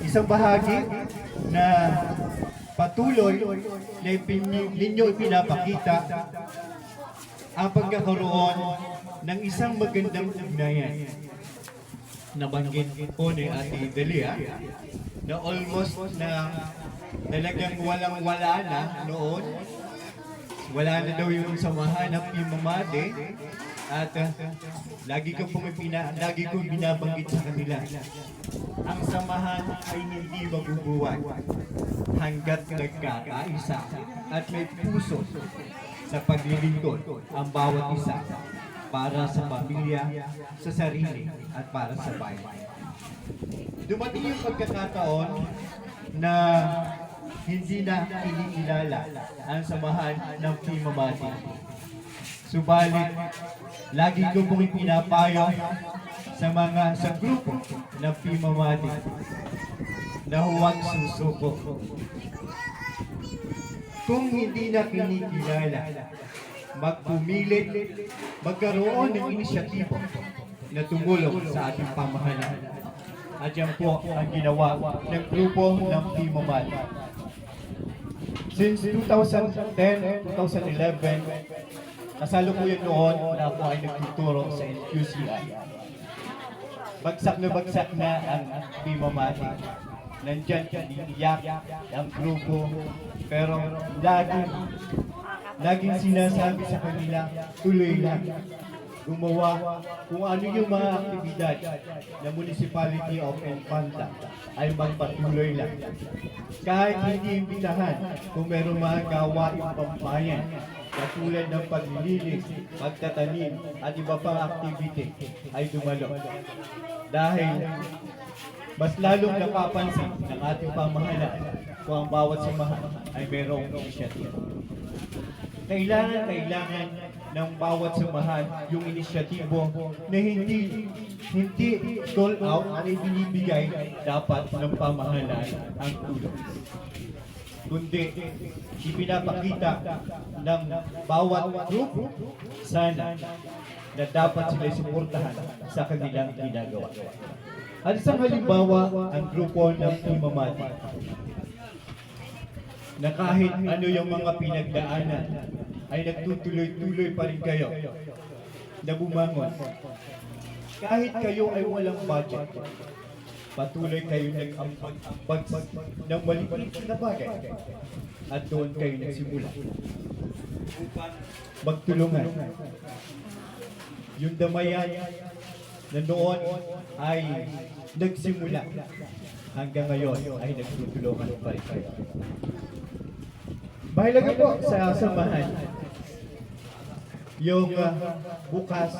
isang bahagi na patuloy na ninyo ipinapakita ang pagkakaroon ng isang magandang ugnayan. Nabanggit po ni Ate Delia na almost na talagang walang-wala na noon. Wala na daw yung samahan ng Pimamade at uh, lagi ko pong ipina, lagi ko binabanggit sa kanila. Ang samahan ay hindi mabubuhay hanggat nagkakaisa at may puso sa paglilingkod ang bawat isa para sa pamilya, sa sarili at para sa bayan. Dumating yung pagkakataon na hindi na kinikilala ang samahan ng Pimamati. Subalit, lagi ko pong ipinapayo sa mga sa grupo ng Pimamati na huwag susuko. Kung hindi na kinikilala, magpumilit, magkaroon ng inisyatibo na tumulong sa ating pamahalaan. At yan po ang ginawa ng grupo ng Pimamati. Since 2010, 2011, kasalukuyan noon na ako ay nagtuturo sa QCI. Bagsak na bagsak na ang Pimamati. Nandyan, iniiyak ang grupo, pero laging, laging sinasabi sa kanila, tuloy lang. Gumawa kung ano yung mga aktibidad na Municipality of Infanta ay magpatuloy lang. Kahit hindi imbitahan kung meron mga gawain pambayan katulad ng paglilinis, pagtatanim at iba pang activity ay dumalo. Dahil mas lalong napapansin ng ating pamahalaan kung ang bawat samahan ay mayroong inisyatibo. Kailangan, kailangan ng bawat samahan yung inisyatibo na hindi hindi call out at ibinibigay dapat ng pamahalaan ang tulong. Kundi ipinapakita ng bawat grupo sana na dapat sila suportahan sa kanilang ginagawa. At isang halimbawa, ang grupo ng Imamati na kahit ano yung mga pinagdaanan ay nagtutuloy-tuloy pa rin kayo na bumangon. Kahit kayo ay walang budget, patuloy kayo nag-ambag ng maliit na bagay at doon kayo nagsimula magtulungan. Yung damayan na noon ay nagsimula hanggang ngayon ay nagtutulungan pa rin kayo. Mahalaga po sa samahan yung uh, bukas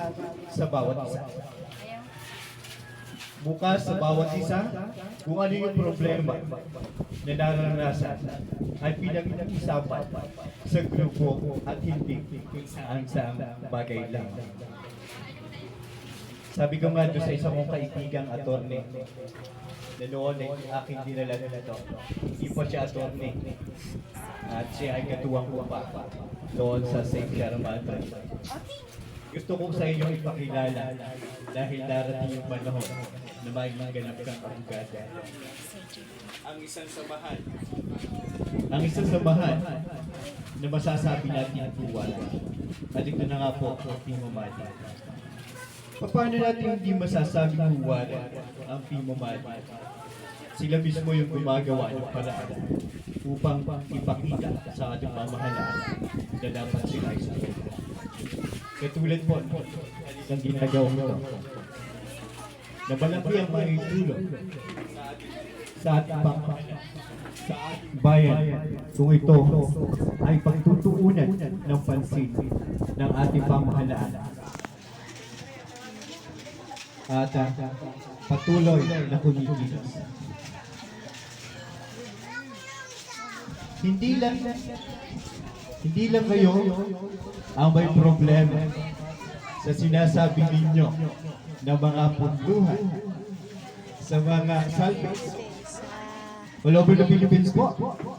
sa bawat isa. Bukas sa bawat isa, kung ano yung problema na naranasan ay pinag-isapan sa grupo at hindi ang sa bagay lang. Sabi ko nga doon sa isang kong kaibigang attorney, na noon ay aking dinala na ito. Hindi po siya attorney. At siya ay katuwang ko pa doon sa St. Charmander. Gusto ko sa inyo ipakilala dahil darating yung panahon na may maganap kang abogado. Ang isang samahan. Ang isang samahan na masasabi natin buwan. At ito na nga po, Pimomati. Paano natin hindi masasabi buwan ang Pimomati? Sila mismo yung gumagawa ng paraan upang ipakita sa ating pamahalaan na dapat sila ay sumunod. Katulad po ng ginagawa nito na malaki ang maitulong sa ating pamahalaan sa ating bayan kung ito ay pagtutuunan ng pansin ng ating pamahalaan at patuloy na kumikilos. Hindi lang hindi lang kayo ang may problema sa sinasabi ninyo na mga punduhan sa mga salvage all over the Philippines po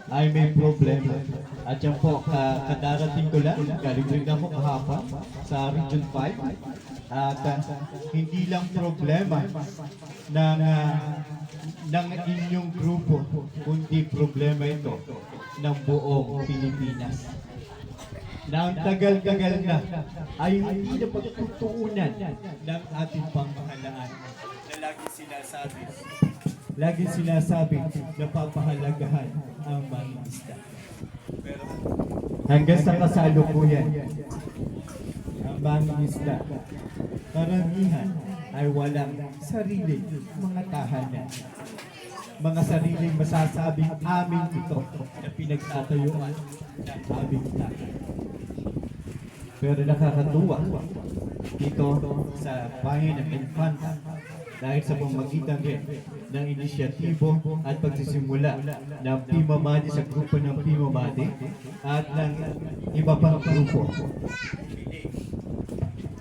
ay may problema. At yan po, ka kadarating ko lang, galing rin ako kahapon sa Region 5. At ah, hindi lang problema ng, ah, ng inyong grupo, kundi problema ito ng buong Pilipinas na ang tagal-tagal na ay hindi na pagtutuunan ng ating pamahalaan na lagi sinasabi lagi sinasabi na papahalagahan ang mga isda. Hanggang sa kasalukuyan, ang mga isda, karamihan ay walang sarili mga tahanan. Mga sariling masasabing amin ito na pinagtatayuan ng aming tahanan. Pero nakakatuwa dito sa bayan ng Infanta dahil sa pamagitan rin ng inisyatibo at pagsisimula ng Pimamadi sa grupo ng Pimamadi at ng iba pang grupo.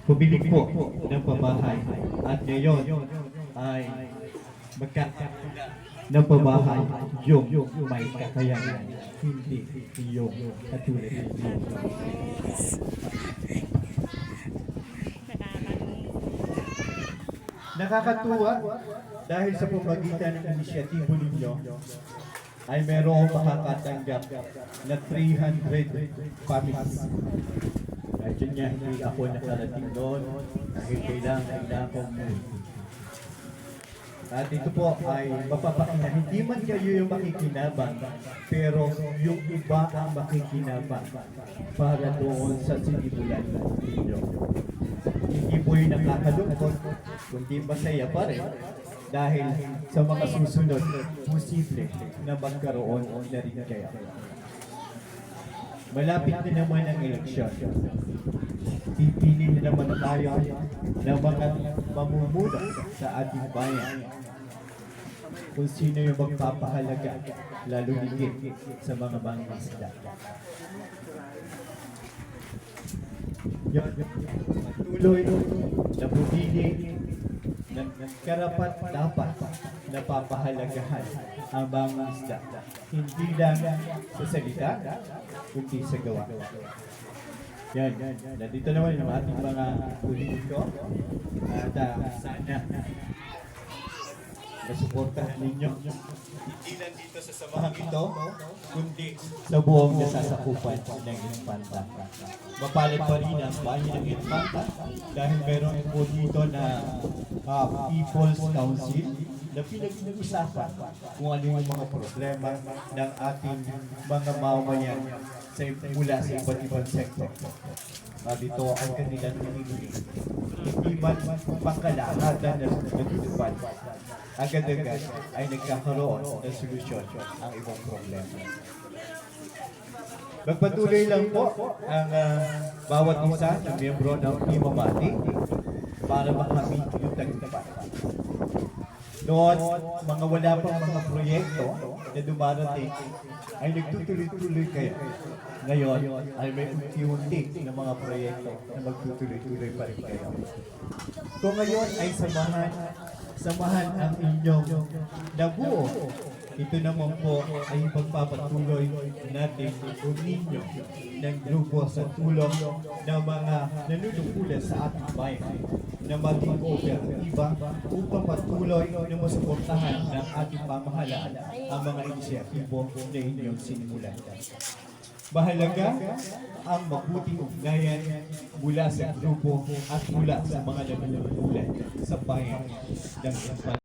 Pubilig po ng pamahay at ngayon ay magkakaroon ng pamahay yung may kakayanan hindi yung katulad ng Nakakatuwa dahil sa pamagitan ng inisyatibo ninyo ay merong makakatanggap na 300 families. Yun nga, hindi ako nakarating doon dahil kailangan kailangan kong at ito po ay mapapakita, hindi man kayo yung makikinabang, pero yung iba ang makikinabang para doon sa sinimulan ninyo. Hindi po yung nakakalungkot, kundi masaya pa rin dahil sa mga susunod, posible na magkaroon na rin kayo. Malapit na naman ang eleksyon. Pipili na naman tayo ng mga mamumuno sa ating bayan kung sino yung magpapahalaga, lalo higit sa mga mangisda. Yung tuloy na bumili ng karapat dapat na papahalagahan ang mga isda. Hindi lang sa salita, kundi sa gawa. Yan, nandito naman yung ating mga politiko at ah, sana nasuportahan ninyo. Hindi lang dito sa samahan ito, kundi sa buong nasasakupan ng Infanta. Mapalad pa rin ang bayan ng Infanta dahil meron po dito na ah, People's Council na pinag-uusapan kung ano yung mga problema ng ating mga mamamayan sa mula sa iba't ibang sektor. Uh, dito ang kanilang hinihingi. Hindi man pangkalahatan na nagtutupad. Agad-agad ay nagkakaroon ng solusyon ang ibang problema. Magpatuloy lang po ang ah, bawat isa ng miyembro ng Pimamati para makamit yung tagumpay. Noon, mga wala pang mga proyekto na dumarating ay nagtutuloy-tuloy kayo. Ngayon ay may unti-unti na mga proyekto na magtutuloy-tuloy pa rin kayo. Kung ngayon ay samahan, samahan ang inyong nabuo. Ito naman po ay pagpapatuloy natin o ninyo ng grupo sa tulong ng mga nanunungkulan sa ating bayan na maging operatiba upang patuloy na masuportahan ng ating pamahalaan ang mga inisyatibo na inyong sinimulan. Mahalaga ang mabuting ugnayan mula sa grupo at mula sa mga nanunungkulan sa bayan ng